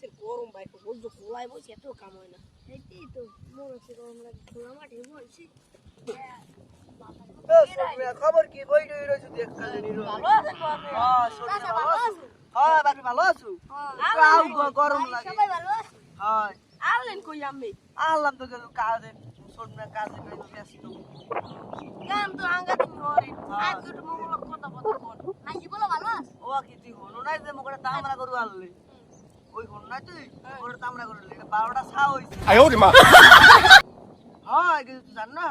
কিসের গরম ভাই বলছো খোলায় বসে এত কাম হয় না। এইটাই তো মনে হচ্ছে গরম লাগে খোলা মাঠে বলছি খবর কি? টই রইছো দেখ কাজে ভালো আছেন? হ্যাঁ শরীর চাচা ভালো ভালো আছো? হ্যাঁ বাকি ভালো আছো? হ্যাঁ গরম লাগে। সবাই ভালো আছে? হ্যাঁ। আনলেন কই আমি আল্লাহ তো গেল কাজে শরীর কাজে বেশ ব্যস্ত। কেন তো আঙ্গা দিন ঘরে? আজ দুটো মঙ্গল কথা কথা কর হাজি বলো ভালো ও কি তুই হলো নাই যে মোকে তামরা করু আনলে? ওই ঘটনায় তুই ওর তামরা করে এটা বারোটা ছা হয়েছে হ্যাঁ কিন্তু তুই জান না?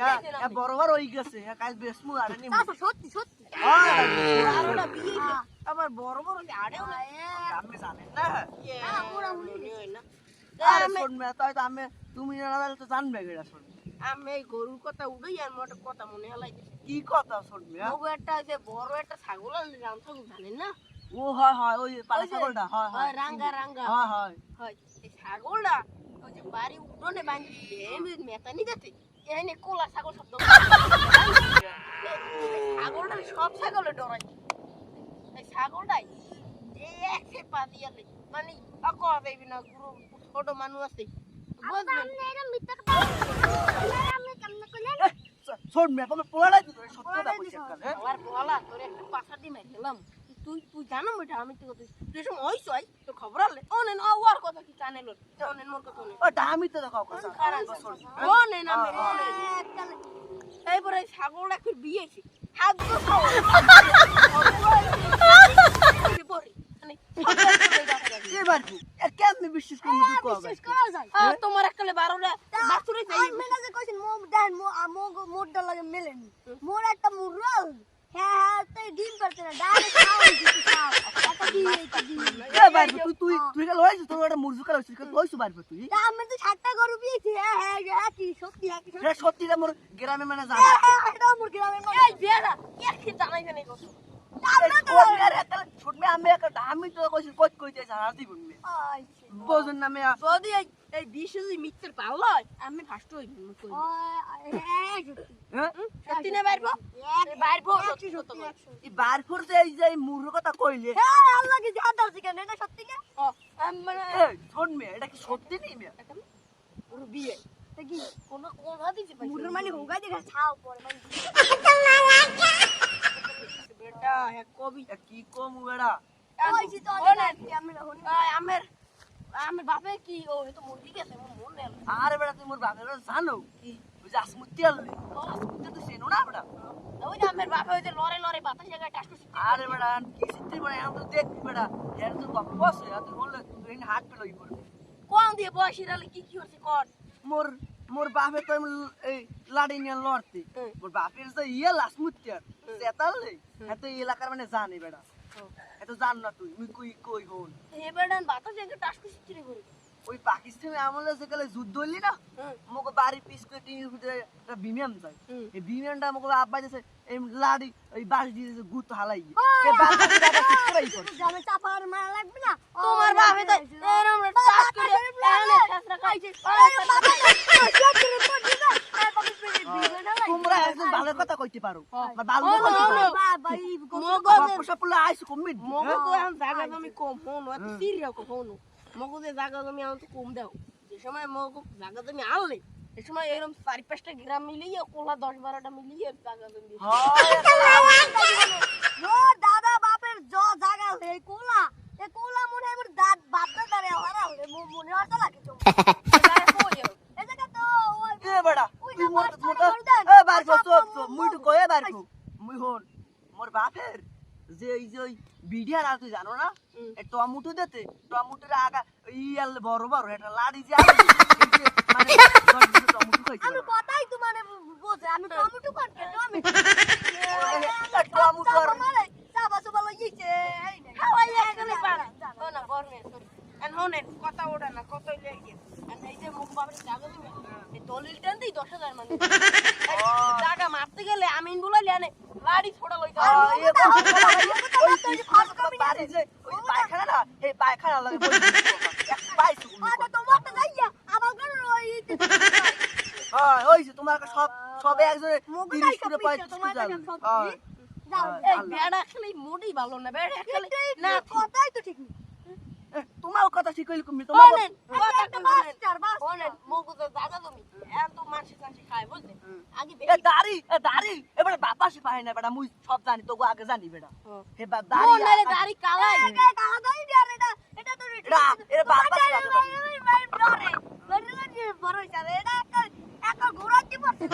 হ্যাঁ, হ্যাঁ, বরবার ওই গেছে হ্যাঁ, কাজ বেসমু আরে নি সত্যি সত্যি। আমার বরবার ওই আড়েও না আমি জানেন না। আমরা উনি হই না। আরে শুনবে। তাই তো আমি তুমি না তো জানবে গেড়া শুনবে। আমি এই গরুর কথা উড়াই আর মোটা কথা মনে হলাই কি কথা শুনবে ও একটা যে বড় একটা ছাগল আনলে জানতো জানেন না? ও হয় হয় ওই পালা ছাগলটা হয় হয়, রাঙ্গা রাঙ্গা। হয় হয়। হয় এই ছাগলটা ওই যে বাড়ি উঠোনে বাঁধি এমনি মেতা নি যাতে এনে কোলা ছাগল শব্দ ছাগলটা সব ছাগলে ডরাই এই ছাগলটাই এই এক পা দিয়ে মানে আক দেবি না গুরু ছোট মানুষ আছে। বুঝবেন আপনি এটা মিথ্যা কথা আমি কেমন করলেন? শোন মে তুমি পোলাড়াই দিছো সত্যটা কইছি কাল হ্যাঁ আমার বলা তোর একটা পাশা দিয়ে মেরেলাম তুই তুই জানো এটা আমি তো তুই সময় হইছ আই তো খবর আলে অনেন ওর কথা কি মোর কথা আমি তো দেখাও কথা। আমি অনেন। এইবারে ছাগলটা একটু বিয়েছি হাত তো এবার কি? এ কেমনে বিশ্বাস করবি তুই কবে? বিশ্বাস করা যায়। হ্যাঁ? তোমার এককালে বারোটা বাথুরে যাই আমি মেলাজে কইছেন মো দেন মো আমো মোডটা লাগে মেলেনি মোর একটা মুরাল হ্যাঁ হ্যাঁ তো ডিম পারতে না ডাইরেক্ট খাও দিতে খাও এটা দি এটা দি এবার তুই তুই তুই কাল হইছিস তোর একটা মুরজু কাল হইছিস কে হইছিস বাইরে তুই আমি তো সাতটা গরু পিয়েছি। হ্যাঁ হ্যাঁ হ্যাঁ কি সত্যি হ্যাঁ কি এটা সত্যি। রে মোর গ্রামে মানে জানা হ্যাঁ হ্যাঁ এটা মোর গ্রামে মানুষ এই বেড়া এক কি জানাই জানাই আমি তো কইছি কই কই যাইছ আর দিব বোঝন না মে যদি এই বিশ যদি মিথ্যের পাল্লা আমি ফার্স্ট হই সত্যি না বাইরবো বাইরবো সত্যি সত্য এই বার করতে এই যে মুর কথা কইলে হ্যাঁ আল্লাহ কি জাদা শিখেন এটা সত্যি না মানে শোন মে এটা কি সত্যি নেই মে ওর বিয়ে কি কোন কোন হাতি মানে হোগা দেখা ছাও পরে মানে বেটা এক কবি কি কম বেড়া কইছি তো আমের আমের বাপে কি ও তো মুরগি গেছে আমার বেড়া তুমি মোর বাপের জানো কি ওই যে আসমুতি আললে আসমুতি তো চেনো না বেড়া ওই যে আমের বাপে ওই যে লড়ে লড়ে বাতাস জায়গায় টাস টুস আরে বেড়া কি বেড়া তো দেখবি বেড়া এর তো আর তুই বললে তুই হাত পেলই করবি কোন দিয়ে বয়সের কি কি হচ্ছে কর মোর মোর বাপে তো এই লাড়ি নিয়ে লড়তে। মোর বাপের যে ইয়ে লাসমুতি আর সেতালে এত এই এলাকার মানে জানি বেড়া। এত জান না তুই মুই কই কই হন? এ বেড়ান বাতাস জায়গায় টাস টুস চিরে করে ওই পাকিস্তানে আমলে যেকালে যুদ্ধ হইলি না মোকে বাড়ি পিস করে টিনের ভিতরে একটা বিমান যায়। এই বিমানটা মোকে আব্বা দিয়েছে এই লাড়ি ওই বাঁশ দিয়ে গুত হালাই গিয়ে চাপার মারা লাগবে না? তোমার বাপে তো এরম টাস করে এনে ছেসরা খাইছে তোমরা একজন কইতে পারো। মগজে মগজে জায়গা জমি মগজে এখন তো কম দাও। যে সময় মগ জায়গা জমি আনলে এ সময় এরকম চারি পাঁচটা গ্রাম মিলিয়ে কোলা দশ বারোটা মিলিয়ে জায়গা জমি মোর দাদা বাপের জ জাগা এই কোলা এ কোলা মনে হয় মোর দাদ বাপ দাদারে হারা হলে মো মনে হতো লাগে তো এই জায়গা তো ওই এ বেড়া ওই তুই যে মোর বাচ্চা মোটা করে দেন। এ বার কর সব চুপ মো- চুপ মো- মুই তো কয়ে বার কর মুই হন মোর বাপের যে এই যে ওই বিডিয়ার আর তুই জানো না? টমেটো দিতে টমেটোর আগা ই আল বড় বড় এটা লাড়ি যে যে মানে আমি কথাই তো মানে বোঝে আমি টমেটো কাট কে টমেটো টমেটো আর মানে লইছে এই নে হাওয়াই এখানে পারা ও না গরমে এন হোনেন কথা ওটা না কত লেগে এন এই যে মুখ বাবার এই দলিল টান দিই দশ হাজার মানে। জায়গা মারতে গেলে আমিন বলে লিয়ানে লাড়ি ছোড়া লই বাড়ি যে ওই পায়খানা না এই পায়খানা লাগে পাইছো আটা যাইয়া আমার হ্যাঁ ওই যে তোমার সব সবে একজনে তিরিশ করে তোমার সব হ্যাঁ হ্যাঁ। বেড়া খেলে মোটেই ভালো না বেড়া খেলে না কথাই তো ঠিক তোমার কথা ঠিক হইল তুমি তোমার শোনেন, কথা একটা কইলেন। Master, master. শোনেন, মগজে জাগা তুমি। এখন তো মানসি টানসি খায়, বুঝলেন? আগে এ বেশি- দাড়ি এ দাড়ি এবারে বাবা না বেটা মুই সব জানি তোকে আগে জানি বেটা হে বা দাড়ি নাহলে দাড়ি কালাই। এটা কালা দাই দিয়া এটা এটা তো এটা এর বাবা জানি। ডরে ডরে বড় হইছে রে, এটা একটা একটা ঘোড়া কি পড়ছে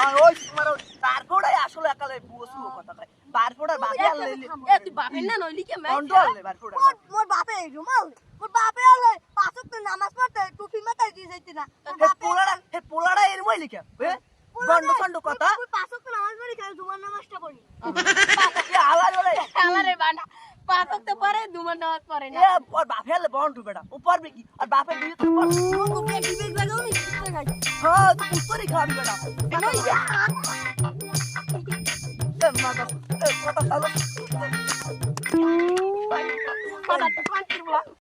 আর ওই তোমার তার কোড়াই আসলে একালে বুসু কথা কয় বার ফোড়ার বাকি আর লইলি এ, তুই বাপের না নইলি কে ম্যাচ? অন্ড আলে বার ফোড়ার মোর বাপে রুমাল মোর বাপে আলে পাঁচক তো নামাজ পড়তে টুপি মাথায় দিয়ে যাইতে না হে পোলাড়া হে পোলাড়া এর মই লিখা হে গন্ড সন্ড কথা মোর পাঁচক তো নামাজ পড়ি খালি জুমার নামাজটা পড়ি এ আলা বলে আমারে বানা। পাঁচ ওয়াক্ত পরে, দুমার নামাজ পড়ে না। এ ওর বাপে হলে বন্ড বেটা ও পারবে কি আর বাপে দিয়ে তো পারবে ও, কুকুরে ডিবেক লাগাও নি, কুকুরে খাই। হ্যাঁ তুই খাবি বেটা। নই, এ মাগা এ কথা চালো কথা তো পাঁচ কিলো।